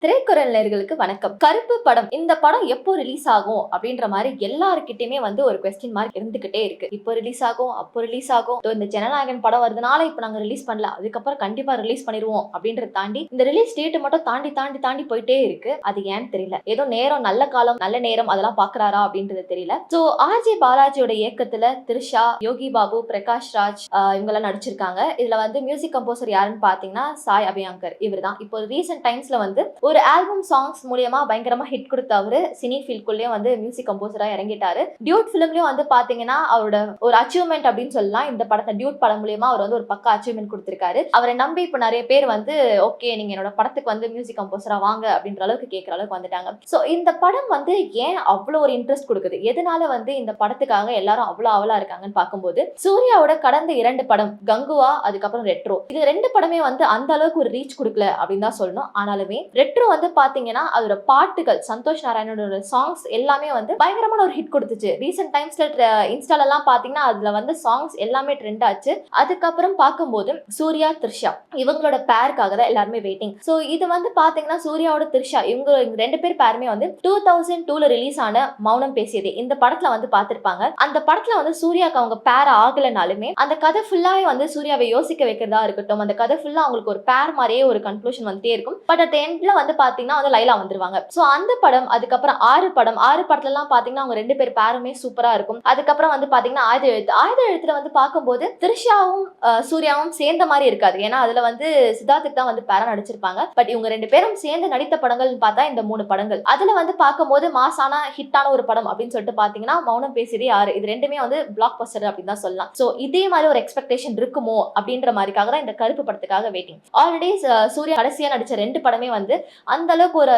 tres திரைக்குறள் வணக்கம். கருப்பு படம் இந்த படம் எப்போ ரிலீஸ் ஆகும் அப்படின்ற மாதிரி எல்லாருக்கிட்டயுமே வந்து ஒரு கொஸ்டின் மார்க் இருந்துகிட்டே இருக்கு. இப்போ ரிலீஸ் ஆகும் அப்போ ரிலீஸ் ஆகும். இந்த ஜனநாயகன் படம் வருதுனால இப்போ நாங்க ரிலீஸ் பண்ணல. அதுக்கப்புறம் கண்டிப்பா ரிலீஸ் பண்ணிடுவோம் அப்படின்றத தாண்டி இந்த ரிலீஸ் டேட் மட்டும் தாண்டி தாண்டி தாண்டி போயிட்டே இருக்கு. அது ஏன்னு தெரியல. ஏதோ நேரம் நல்ல காலம் நல்ல நேரம் அதெல்லாம் பாக்குறாரா அப்படின்றது தெரியல. சோ ஆர்ஜே பாலாஜியோட இயக்கத்துல திரிஷா யோகி பாபு பிரகாஷ் ராஜ் இவங்க இவங்கெல்லாம் நடிச்சிருக்காங்க. இதுல வந்து மியூசிக் கம்போசர் யாருன்னு பாத்தீங்கன்னா சாய் அபியாங்கர் இவர் தான் இப்போ ரீசெண்ட் டைம்ஸ்ல வந்து ஒரு ஆல்பம் சாங்ஸ் மூலியமா பயங்கரமா ஹிட் கொடுத்த அவரு சினி ஃபீல்ட்குள்ளேயும் வந்து மியூசிக் கம்போசரா இறங்கிட்டாரு. டியூட் ஃபிலிம்லயும் வந்து பாத்தீங்கன்னா அவரோட ஒரு அச்சீவ்மெண்ட் அப்படின்னு சொல்லலாம். இந்த படத்தை டியூட் படம் மூலியமா அவர் வந்து ஒரு பக்கா அச்சீவ்மெண்ட் கொடுத்திருக்காரு. அவரை நம்பி இப்ப நிறைய பேர் வந்து ஓகே நீங்க என்னோட படத்துக்கு வந்து மியூசிக் கம்போசரா வாங்க அப்படின்ற அளவுக்கு கேட்கற அளவுக்கு வந்துட்டாங்க. சோ இந்த படம் வந்து ஏன் அவ்வளவு ஒரு இன்ட்ரெஸ்ட் கொடுக்குது? எதனால வந்து இந்த படத்துக்காக எல்லாரும் அவ்வளவு அவலா இருக்காங்கன்னு பார்க்கும்போது சூர்யாவோட கடந்த இரண்டு படம் கங்குவா அதுக்கப்புறம் ரெட்ரோ இது ரெண்டு படமே வந்து அந்த அளவுக்கு ஒரு ரீச் கொடுக்கல அப்படின்னு தான் சொல்லணும். ஆனாலுமே ரெட்ரோ வந்து பார்த்தீங்கன்னா அதோட பாட்டுகள் சந்தோஷ் நாராயணனோட சாங்ஸ் எல்லாமே வந்து பயங்கரமான ஒரு ஹிட் கொடுத்துச்சு. ரீசெண்ட் டைம்ஸ்ல இன்ஸ்டால எல்லாம் பாத்தீங்கன்னா அதுல வந்து சாங்ஸ் எல்லாமே ட்ரெண்ட் ஆச்சு. அதுக்கப்புறம் பார்க்கும்போது சூர்யா த்ரிஷா இவங்களோட பேருக்காக தான் எல்லாருமே வெயிட்டிங் ஸோ இது வந்து பாத்தீங்கன்னா சூர்யாவோட த்ரிஷா இவங்க இவங்க ரெண்டு பேர் பேருமே வந்து டூ தௌசண்ட் டூல ரிலீஸ் ஆன மௌனம் பேசியதே. இந்த படத்துல வந்து பார்த்திருப்பாங்க அந்த படத்துல வந்து சூர்யாக்கு அவங்க பேர் ஆகலைனாலுமே அந்த கதை ஃபுல்லாவே வந்து சூர்யாவை யோசிக்க வைக்கிறதா இருக்கட்டும் அந்த கதை ஃபுல்லா அவங்களுக்கு ஒரு பேர் மாதிரியே ஒரு கன்க்ளூஷன் வந்துட்டே இருக்கும். பட் அட் எண்ட்ல வந்து பார்த்தீங்கன்னா வந்து லைலா வந்துருவாங்க. ஸோ அந்த படம் அதுக்கப்புறம் ஆறு படம் ஆறு படத்துல எல்லாம் பாத்தீங்கன்னா அவங்க ரெண்டு பேர் பேருமே சூப்பரா இருக்கும். அதுக்கப்புறம் வந்து பாத்தீங்கன்னா ஆயுத எழுத்து ஆயுத எழுத்துல வந்து பார்க்கும்போது திரிஷாவும் சூர்யாவும் சேர்ந்த மாதிரி இருக்காது. ஏன்னா அதுல வந்து சித்தார்த்துக்கு தான் வந்து பேரா நடிச்சிருப்பாங்க. பட் இவங்க ரெண்டு பேரும் சேர்ந்து நடித்த படங்கள்னு பார்த்தா இந்த மூணு படங்கள். அதுல வந்து பார்க்கும்போது மாசான ஹிட்டான ஒரு படம் அப்படின்னு சொல்லிட்டு பாத்தீங்கன்னா மௌனம் பேசியதே ஆறு இது ரெண்டுமே வந்து பிளாக் பஸ்டர் அப்படின்னு தான் சொல்லலாம். ஸோ இதே மாதிரி ஒரு எக்ஸ்பெக்டேஷன் இருக்குமோ அப்படின்ற மாதிரிக்காக தான் இந்த கருப்பு படத்துக்காக வெயிட்டிங் ஆல்ரெடி சூர்யா கடைசியா நடிச்ச ரெண்டு படமே வந்து அந்த அளவுக்கு ஒரு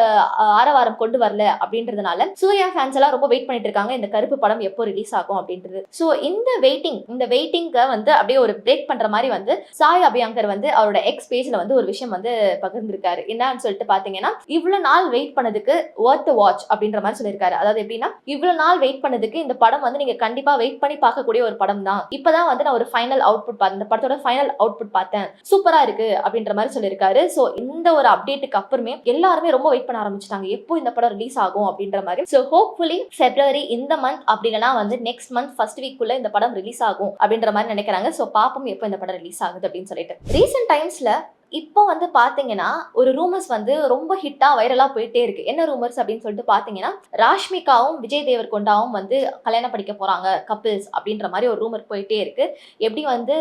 ஆரவாரம் கொண்டு வரல அப்படின்றதுனால சூர்யா ஃபேன்ஸ் எல்லாம் ரொம்ப வெயிட் பண்ணிட்டு இருக்காங்க. இந்த கருப்பு படம் எப்போ ரிலீஸ் ஆகும் அப்படின்றது. ஸோ இந்த வெயிட்டிங் இந்த வெயிட்டிங்க வந்து அப்படியே ஒரு பிரேக் பண்ற மாதிரி வந்து சாய் அபியாங்கர் வந்து அவரோட எக்ஸ் பேஜ்ல வந்து ஒரு விஷயம் வந்து பகிர்ந்திருக்காரு. என்னன்னு சொல்லிட்டு பாத்தீங்கன்னா இவ்வளவு நாள் வெயிட் பண்ணதுக்கு ஒர்த் வாட்ச் அப்படின்ற மாதிரி சொல்லியிருக்காரு. அதாவது எப்படின்னா இவ்வளவு நாள் வெயிட் பண்ணதுக்கு இந்த படம் வந்து நீங்க கண்டிப்பா வெயிட் பண்ணி பார்க்கக்கூடிய ஒரு படம் தான். இப்பதான் வந்து நான் ஒரு ஃபைனல் அவுட்புட் பார்த்தேன் இந்த படத்தோட ஃபைனல் அவுட்புட் பார்த்தேன். சூப்பரா இருக்கு அப்படின்ற மாதிரி சொல்லியிருக்காரு. ஸோ இந்த ஒரு அப்டேட்டுக்கு அப்புறமே எல்லா எல்லாருமே ரொம்ப வெயிட் பண்ண ஆரம்பிச்சிட்டாங்க. எப்போ இந்த படம் ரிலீஸ் ஆகும் அப்படின்ற மாதிரி. ஸோ ஹோப்ஃபுல்லி பிப்ரவரி இந்த மந்த் அப்படி இல்லைனா வந்து நெக்ஸ்ட் மந்த் ஃபர்ஸ்ட் வீக்குள்ள இந்த படம் ரிலீஸ் ஆகும் அப்படின்ற மாதிரி நினைக்கிறாங்க. ஸோ பாப்போம் எப்போ இந்த படம் ரிலீஸ் ஆகுது அப்படின்னு சொல்லிட்டு. ரீசெண்ட் டைம்ஸ்ல இப்போ வந்து பாத்தீங்கன்னா ஒரு ரூமர்ஸ் வந்து ரொம்ப ஹிட்டா வைரலா போயிட்டே இருக்கு. என்ன ரூமர்ஸ் அப்படின்னு சொல்லிட்டு பாத்தீங்கன்னா ராஷ்மிகாவும் விஜய் தேவர் கொண்டாவும் வந்து கல்யாணம் படிக்க போறாங்க கப்பிள்ஸ் அப்படின்ற மாதிரி ஒரு ரூமர் போயிட்டே இருக்கு. எப்படி வந்து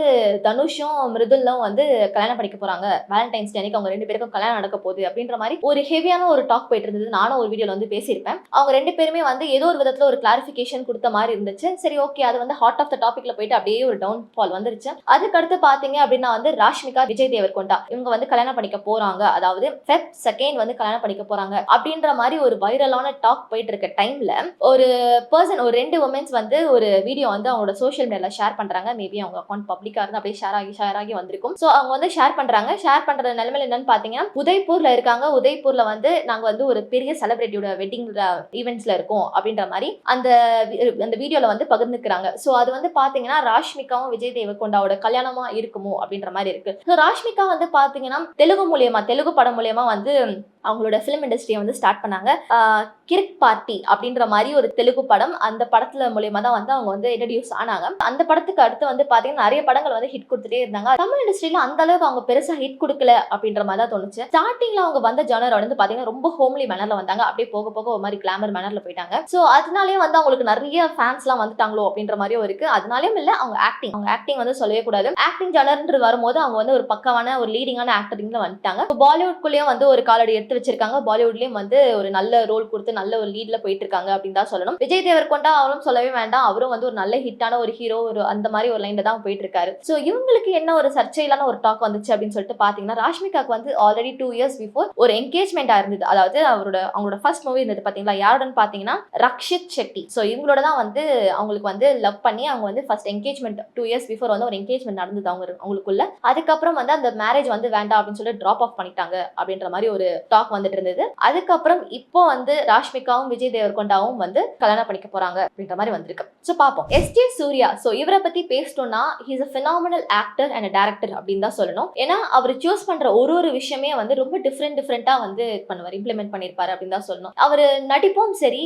தனுஷும் மிருதுலும் வந்து கல்யாணம் படிக்க போறாங்க வேலண்டைன்ஸ் டே அன்னைக்கு அவங்க ரெண்டு பேருக்கும் கல்யாணம் நடக்க போகுது அப்படின்ற மாதிரி ஒரு ஹெவியான ஒரு டாக் போயிட்டு இருந்தது. நானும் ஒரு வீடியோல வந்து பேசியிருப்பேன். அவங்க ரெண்டு பேருமே வந்து ஏதோ ஒரு விதத்துல ஒரு கிளாரிஃபிகேஷன் கொடுத்த மாதிரி இருந்துச்சு. சரி ஓகே அது வந்து ஹார்ட் ஆஃப் த டாபிக்ல போயிட்டு அப்படியே ஒரு டவுன் ஃபால் வந்துருச்சு. அதுக்கடுத்து பாத்தீங்க அப்படின்னா வந்து ராஷ்மிகா விஜய் தேவர்கொண்டா இவங்க வந்து கல்யாணம் பண்ணிக்க போறாங்க. அதாவது ஃபெப் செகண்ட் வந்து கல்யாணம் பண்ணிக்க போறாங்க. அப்படின்ற மாதிரி ஒரு வைரலான டாக் போயிட்டு இருக்க டைம்ல ஒரு பர்சன் ஒரு ரெண்டு உமன்ஸ் வந்து ஒரு வீடியோ வந்து அவங்களோட சோஷியல் மீடியால ஷேர் பண்றாங்க. மேபி அவங்க அக்கௌண்ட் பப்ளிக்கா இருந்து அப்படியே ஷேர் ஆகி ஷேர் ஆகி வந்திருக்கும். ஸோ அவங்க வந்து ஷேர் பண்றாங்க. ஷேர் பண்ற நிலைமையில என்னன்னு பாத்தீங்கன்னா உதய்பூர்ல இருக்காங்க. உதய்பூர்ல வந்து நாங்க வந்து ஒரு பெரிய செலிபிரிட்டியோட வெட்டிங் ஈவெண்ட்ஸ்ல இருக்கோம் அப்படின்ற மாதிரி அந்த அந்த வீடியோல வந்து பகிர்ந்துக்கிறாங்க. ஸோ அது வந்து பாத்தீங்கன்னா ராஷ்மிகாவும் விஜய் தேவகொண்டாவோட கல்யாணமா இருக்குமோ அப்படின்ற மாதிரி இருக்கு. ஸோ ராஷ்மிகா வந்து பாத்தீங்கன்னா தெலுங்கு மூலியமா தெலுங்கு படம் மூலியமா வந்து அவங்களோட ஃபிலிம் இண்டஸ்ட்ரியை வந்து ஸ்டார்ட் பண்ணாங்க. கிரிக் பார்ட்டி அப்படின்ற மாதிரி ஒரு தெலுங்கு படம் அந்த படத்துல மூலியமா தான் வந்து அவங்க வந்து இன்ட்ரடியூஸ் ஆனாங்க. அந்த படத்துக்கு அடுத்து வந்து பாத்தீங்கன்னா நிறைய படங்கள் வந்து ஹிட் கொடுத்துட்டே இருந்தாங்க. தமிழ் இண்டஸ்ட்ரியில அந்த அளவுக்கு அவங்க பெருசா ஹிட் கொடுக்கல அப்படின்ற மாதிரி தான் தோணுச்சு. ஸ்டார்டிங்ல அவங்க வந்த ஜானர் வந்து பாத்தீங்கன்னா ரொம்ப ஹோம்லி மேனர்ல வந்தாங்க. அப்படியே போக போக ஒரு மாதிரி கிளாமர் மேனர்ல போயிட்டாங்க. சோ அதனாலேயே வந்து அவங்களுக்கு நிறைய ஃபேன்ஸ் எல்லாம் வந்துட்டாங்களோ அப்படின்ற மாதிரியும் இருக்கு. அதனாலயும் இல்ல அவங்க ஆக்டிங் அவங்க ஆக்டிங் வந்து சொல்லவே கூடாது. ஆக்டிங் ஜானர்ன்றது வரும்போது அவங்க வந்து ஒரு பக்கமான ஒரு லீடிங்கான ஆக்டரிங்ல வந்துட்டாங்க. பாலிவுட்குள்ளேயும் வந்து ஒரு காலடி எடுத்து வச்சிருக்காங்க. பாலிவுட்லயும் வந்து ஒரு நல்ல ரோல் கொடுத்து நல்ல ஒரு லீட்ல போயிட்டு இருக்காங்க அப்படின்னு தான் சொல்லணும். விஜய் தேவர்கொண்டா அவரும் சொல்லவே வேண்டாம். அவரும் வந்து ஒரு நல்ல ஹிட்டான ஒரு ஹீரோ ஒரு அந்த மாதிரி ஒரு லைன்ல தான் போயிட்டு இருக்காரு சோ இவங்களுக்கு என்ன ஒரு சர்ச்சையிலான ஒரு டாக் வந்துச்சு அப்படின்னு சொல்லிட்டு பாத்தீங்கன்னா ராஷ்மிகாக்கு வந்து ஆல்ரெடி டூ இயர்ஸ் பிஃபோர் ஒரு என்கேஜ்மெண்டா இருந்தது. அதாவது அவரோட அவங்களோட ஃபர்ஸ்ட் மூவி இருந்தது பாத்தீங்களா? யாருடன் பாத்தீங்கன்னா ரக்ஷித் செட்டி சோ இவங்களோட தான் வந்து அவங்களுக்கு வந்து லவ் பண்ணி அவங்க வந்து first engagement two years before வந்து ஒரு என்கேஜ்மெண்ட் நடந்தது அவங்க அவங்களுக்குள்ள. அதுக்கப்புறம் வந்து அந்த மேரேஜ் வந்து வேண்டாம் அப்படின்னு சொல்லி ட்ராப் ஆஃப் பண்ணிட்டாங்க அப்படின்ற மாதிரி ஒரு டாக் வந்துட்டு இருந்தது. அதுக்கப்புறம் இப்போ வந்து ராஷ்மிகாவும் விஜய் தேவர்கொண்டாவும் வந்து கல்யாணம் பண்ணிக்க போறாங்க அப்படின்ற மாதிரி வந்திருக்கு. ஸோ பார்ப்போம் எஸ் ஜே சூர்யா ஸோ இவரை பத்தி பேசிட்டோம்னா he's a phenomenal actor and director அப்படின்னு தான் சொல்லணும். ஏன்னா அவர் சூஸ் பண்ற ஒரு ஒரு விஷயமே வந்து ரொம்ப டிஃப்ரெண்ட் டிஃப்ரெண்டா வந்து இது பண்ணுவார் இம்ப்ளிமெண்ட் பண்ணியிருப்பாரு அப்படின்னு தான் சொல்லணும். அவர் நடிப்பும் சரி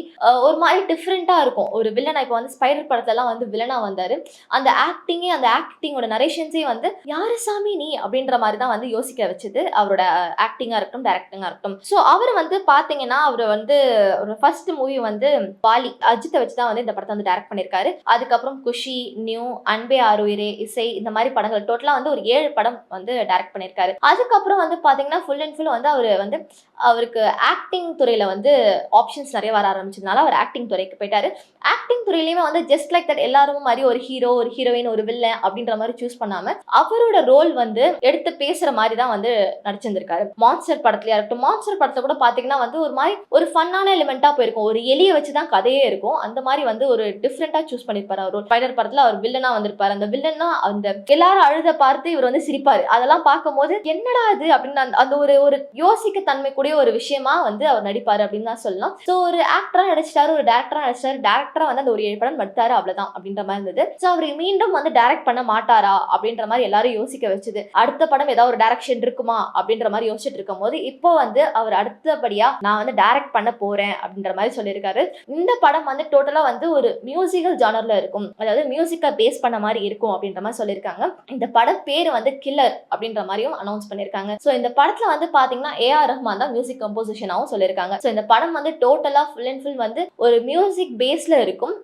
ஒரு மாதிரி டிஃப்ரெண்டா இருக்கும். ஒரு வில்லனா இப்போ வந்து ஸ்பைடர் படத்தெல்லாம் வந்து வில்லனா வந்தாரு. அந்த ஆக்டிங்கே அந்த ஆக்டிங்கோட நரேஷன்ஸே வந்து யாரு சாமி நீ? அப்படின்ற மாதிரி தான் வந்து யோசிக்க வச்சது. அவரோட ஆக்டிங்கா இருக்கட்டும் டேரக்டிங்கா இருக்கட்டும். ஸோ அவர் வந்து பார்த்தீங்கன்னா அவர் வந்து ஒரு ஃபர்ஸ்ட் மூவி வந்து பாலி அஜித்தை வச்சு தான் வந்து இந்த படத்தை வந்து டைரக்ட் பண்ணியிருக்காரு அதுக்கப்புறம் குஷி நியூ அன்பே ஆறுயிரே இசை இந்த மாதிரி படங்கள். டோட்டலாக வந்து ஒரு ஏழு படம் வந்து டைரக்ட் பண்ணியிருக்காரு அதுக்கப்புறம் வந்து பார்த்தீங்கன்னா ஃபுல் அண்ட் ஃபுல் வந்து அவர் வந்து அவருக்கு ஆக்டிங் துறையில் வந்து ஆப்ஷன்ஸ் நிறைய வர ஆரம்பிச்சதுனால அவர் ஆக்டிங் துறைக்கு போயிட்டாரு. ஆக்டிங் துறையிலையுமே வந்து ஜஸ்ட் லைக் தட் எல்லாரும் மாதிரி ஒரு ஹீரோ ஒரு ஹீரோயின் ஒரு வில்லன் அப்படின்ற மாதிரி சூஸ் பண்ணாம அவரோட ரோல் வந்து எடுத்து பேசுற மாதிரி தான் வந்து நடிச்சிருந்திருக்காரு. மான்ஸ்டர் படத்துலயா இருக்கட்டும் மான்ஸ்டர் படத்தை கூட பார்த்தீங்கன்னா வந்து ஒரு மாதிரி ஒரு ஃபன்னான எலிமெண்ட்டாக போயிருக்கும். ஒரு எலியை வச்சு தான் கதையே இருக்கும். அந்த மாதிரி வந்து ஒரு டிஃப்ரெண்ட்டாக சூஸ் பண்ணியிருப்பார் அவர். ஒரு ஸ்பைடர் படத்தில் அவர் வில்லனா வந்திருப்பார். அந்த வில்லன்னா அந்த எல்லாரும் அழுத பார்த்து இவர் வந்து சிரிப்பார். அதெல்லாம் பார்க்கும்போது என்னடா இது அப்படின்னு அந்த- அந்த ஒரு ஒரு யோசிக்க தன்மை கூடிய ஒரு விஷயமா வந்து அவர் நடிப்பார் அப்படின்னு தான் சொல்லலாம். ஸோ ஒரு ஆக்டராக நடிச்சிட்டாரு ஒரு டேரக்டராக நடிச்சிட்டாரு. டேரக்டராக வந்து அந்த ஒரு ஏழு படம் நடித்தாரு அவ்வளோதான் அப்படின்ற மாதிரி இருந்தது. ஸோ அவர் மீண்டும் வந்து டேரக்ட் பண்ண மாட்டாரா அப்படின்ற மாதிரி எல்லாரும் யோசிக்க வச்சது. அடுத்த படம் ஏதாவது ஒரு டேரக்ஷன் இருக்குமா அப்படின்ற மாதிரி யோசிச்சுட்டு இருக்கும் போது இப்போ வந்து அவர் அடுத்தபடியா நான் வந்து டைரக்ட் பண்ண போறேன் அப்படின்ற மாதிரி சொல்லியிருக்காரு. இந்த படம் வந்து டோட்டலா வந்து ஒரு மியூசிக்கல் ஜானர்ல இருக்கும். அதாவது மியூசிக்கை பேஸ் பண்ண மாதிரி இருக்கும் அப்படின்ற மாதிரி சொல்லியிருக்காங்க. இந்த படம் பேர் வந்து கில்லர் அப்படின்ற மாதிரியும் அனௌன்ஸ் பண்ணியிருக்காங்க. ஸோ இந்த படத்துல வந்து பாத்தீங்கன்னா ஏஆர் ரஹ்மான் தான் மியூசிக் கம்போசிஷனாகவும் சொல்லியிருக்காங்க. ஸோ இந்த படம் வந்து டோட்டலா ஃபுல் அண்ட் ஃபுல் வந்து ஒரு மியூசிக் பேஸ்ல இருக்கும்.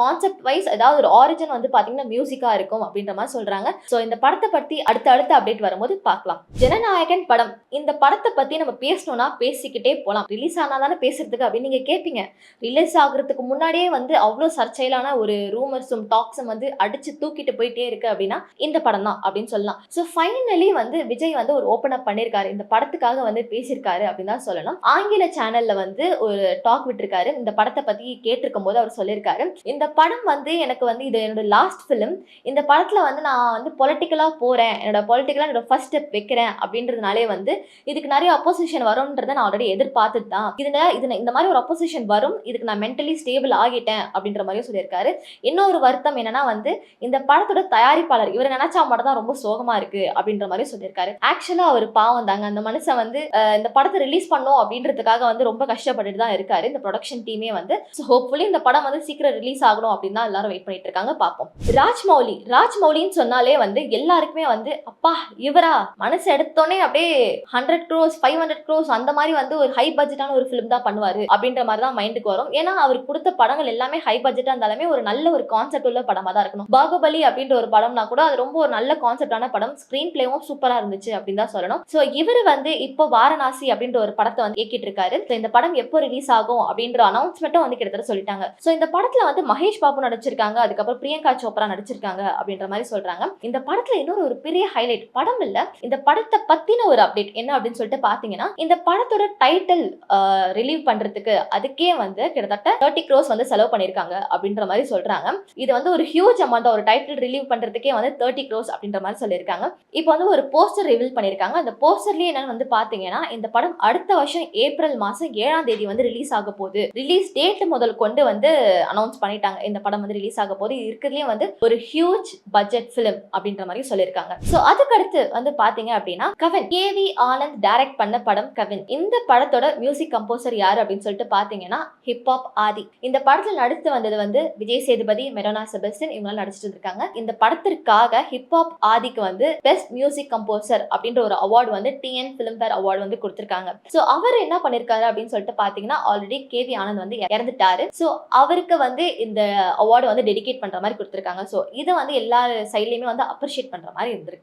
கான்செப்ட் வைஸ் ஏதாவது ஒரு ஆரிஜின் வந்து பாத்தீங்கன்னா மியூசிக்கா இருக்கும் அப்படின்ற மாதிரி சொல்றாங்க. ஸோ இந்த படத்தை பத்தி அடுத்த அடுத்த அப்டேட் வரும்போது பார்க்கலாம் ஜனநாயகன் படம். இந்த படத்தை பத்தி நம்ம பேசணும்னா பேசிக்கிட்டே போகலாம் ரிலீஸ் ஆனா தானே பேசுறதுக்கு அப்படின்னு நீங்க கேட்பீங்க ரிலீஸ் ஆகுறதுக்கு முன்னாடியே வந்து அவ்வளோ சர்ச்சையிலான ஒரு ரூமர்ஸும் டாக்ஸும் வந்து அடிச்சு தூக்கிட்டு போயிட்டே இருக்கு அப்படின்னா இந்த படம் தான் அப்படின்னு சொல்லலாம். ஸோ ஃபைனலி வந்து விஜய் வந்து ஒரு ஓப்பன் அப் பண்ணியிருக்காரு இந்த படத்துக்காக வந்து பேசியிருக்காரு அப்படின்னு தான் சொல்லணும். ஆங்கில சேனல்ல வந்து ஒரு டாக் விட்டிருக்காரு. இந்த படத்தை பத்தி கேட்டிருக்கும் போது அவர் சொல்லியிருக்காரு. இந்த படம் வந்து எனக்கு வந்து இது என்னோட லாஸ்ட் ஃபிலிம் இந்த படத்துல வந்து நான் வந்து பொலிட்டிக்கலா போறேன். என்னோட பொலிட்டிக்கலா என்னோட ஃபர்ஸ்ட் ஸ்டெப் வைக்கிறேன் அப்படின்றதுனாலே வந்து இதுக்கு நிறைய அப்போசிஷன் வரும்ன்றதை நான் ஆல்ரெடி எதிர்பார்த்துட்டு தான். இதுல இது இந்த மாதிரி ஒரு அப்போசிஷன் வரும் இதுக்கு நான் மென்டலி ஸ்டேபிள் ஆகிட்டேன் அப்படின்ற மாதிரியும் சொல்லியிருக்காரு. இன்னொரு வருத்தம் என்னன்னா வந்து இந்த படத்தோட தயாரிப்பாளர் இவர் நினைச்சா மட்டும் தான் ரொம்ப சோகமா இருக்கு அப்படின்ற மாதிரி சொல்லியிருக்காரு. ஆக்சுவலா அவர் பாவம் தாங்க. அந்த மனுஷன் வந்து இந்த படத்தை ரிலீஸ் பண்ணும் அப்படின்றதுக்காக வந்து ரொம்ப கஷ்டப்பட்டுட்டு தான் இருக்காரு. இந்த ப்ரொடக்ஷன் டீமே வந்து. ஸோ ஹோப்ஃபுல்லி இந்த படம் வந்து சீக்கிரம் ரிலீஸ் ஆகணும் அப்படின்னு தான் எல்லாரும் வெயிட் பண்ணிட்டு இருக்காங்க பார்ப்போம். ராஜ்மௌலி ராஜ்மௌலின்னு சொன்னாலே வந்து எல்லாருக்குமே வந்து அப்பா இவரா? மனசு எடுத்தோடனே அப்படியே hundred crores five hundred crores அந்த மாதிரி வந்து ஒரு ஹை பட்ஜெட்டான ஒரு ஃபிலிம் தான் பண்ணுவாரு அப்படின்ற மாதிரி தான் மைண்டுக்கு வரும். ஏன்னா அவர் கொடுத்த படங்கள் எல்லாமே ஹை பட்ஜெட்டா இருந்தாலுமே ஒரு நல்ல ஒரு கான்செப்ட் உள்ள படமா தான் இருக்கணும். பாகுபலி அப்படின்ற ஒரு படம்னா கூட அது ரொம்ப ஒரு நல்ல கான்செப்டான படம். ஸ்கிரீன் பிளேவும் சூப்பரா இருந்துச்சு அப்படின்னு தான் சொல்லணும். ஸோ இவர் வந்து இப்போ வாரணாசி அப்படின்ற ஒரு படத்தை வந்து இயக்கிட்டு இருக்காரு இந்த படம் எப்போ ரிலீஸ் ஆகும் அப்படின்ற அனௌன்ஸ்மெண்ட்டும் வந்து கிட்டத்தட்ட சொல்லிட்டாங்க. ஸோ இந்த படத்துல வந்து மகேஷ் பாபு நடிச்சிருக்காங்க. அதுக்கப்புறம் பிரியங்கா சோப்ரா நடிச்சிருக்காங்க அப்படின்ற மாதிரி சொல்றாங்க. இந்த படத்துல இன்னொரு ஒரு பெரிய ஹைலைட் படம் இல்ல. இந்த படத்தை பத்தின ஒரு அப்டேட் என்ன அப்படின்னு சொல்லிட்டு பாத்தீங்கன்னா இந்த படத்தோட டைட்டில் ரிலீவ் பண்றதுக்கு அதுக்கே வந்து கிட்டத்தட்ட தேர்ட்டி க்ரோஸ் வந்து செலவு பண்ணியிருக்காங்க அப்படின்ற மாதிரி சொல்றாங்க. இது வந்து ஒரு ஹியூஜ் அமௌண்ட் ஒரு டைட்டில் ரிலீவ் பண்றதுக்கே வந்து தேர்ட்டி க்ரோஸ் அப்படின்ற மாதிரி சொல்லியிருக்காங்க. இப்போ வந்து ஒரு போஸ்டர் ரிவீல் பண்ணியிருக்காங்க அந்த போஸ்டர்லயே என்னன்னு வந்து பாத்தீங்கன்னா இந்த படம் அடுத்த வருஷம் ஏப்ரல் மாசம் ஏழாம் தேதி வந்து ரிலீஸ் ஆக போகுது. ரிலீஸ் டேட் முதல் கொண்டு வந்து அனௌன்ஸ் பண்ணிட்டாங்க. இந்த படம் வந்து ரிலீஸ் ஆக போகுது. இருக்கிறதுலேயே வந்து ஒரு ஹியூஜ் பட்ஜெட் ஃபிலிம் அப்படின்ற மாதிரி சொல்லியிருக்காங்க. ஸோ அதுக்கடுத்து வந்து பாத்தீங்க அப்படின்னா கவின் கேவி ஆனந்த் டைரக்ட் பண்ண படம் கவின். இந்த படத்தோட மியூசிக் கம்போசர் யாரு அப்படின்னு சொல்லிட்டு பாத்தீங்கன்னா ஹிப்ஹாப் ஆதி. இந்த படத்துல நடித்து வந்தது வந்து விஜய் சேதுபதி மெரோனா செபஸ்டின் இவங்களாம் நடிச்சிட்டு இருக்காங்க. இந்த படத்திற்காக ஹிப்ஹாப் ஆதிக்கு வந்து பெஸ்ட் மியூசிக் கம்போசர் அப்படின்ற ஒரு அவார்டு வந்து டிஎன் பிலிம்பேர் அவார்டு வந்து கொடுத்திருக்காங்க. ஸோ அவர் என்ன பண்ணிருக்காரு அப்படின்னு சொல்லிட்டு பாத்தீங்கன்னா ஆல்ரெடி கேவி ஆனந்த் வந்து இறந்துட்டாரு. ஸோ அவருக்கு வந்து இந்த அவார்டு வந்து டெடிகேட் பண்ற மாதிரி கொடுத்திருக்காங்க. ஸோ இதை வந்து எல்லா சைட்லயுமே வந்து அப்ரிஷியேட் பண்ற மாதிரி இருந்திருக்கு.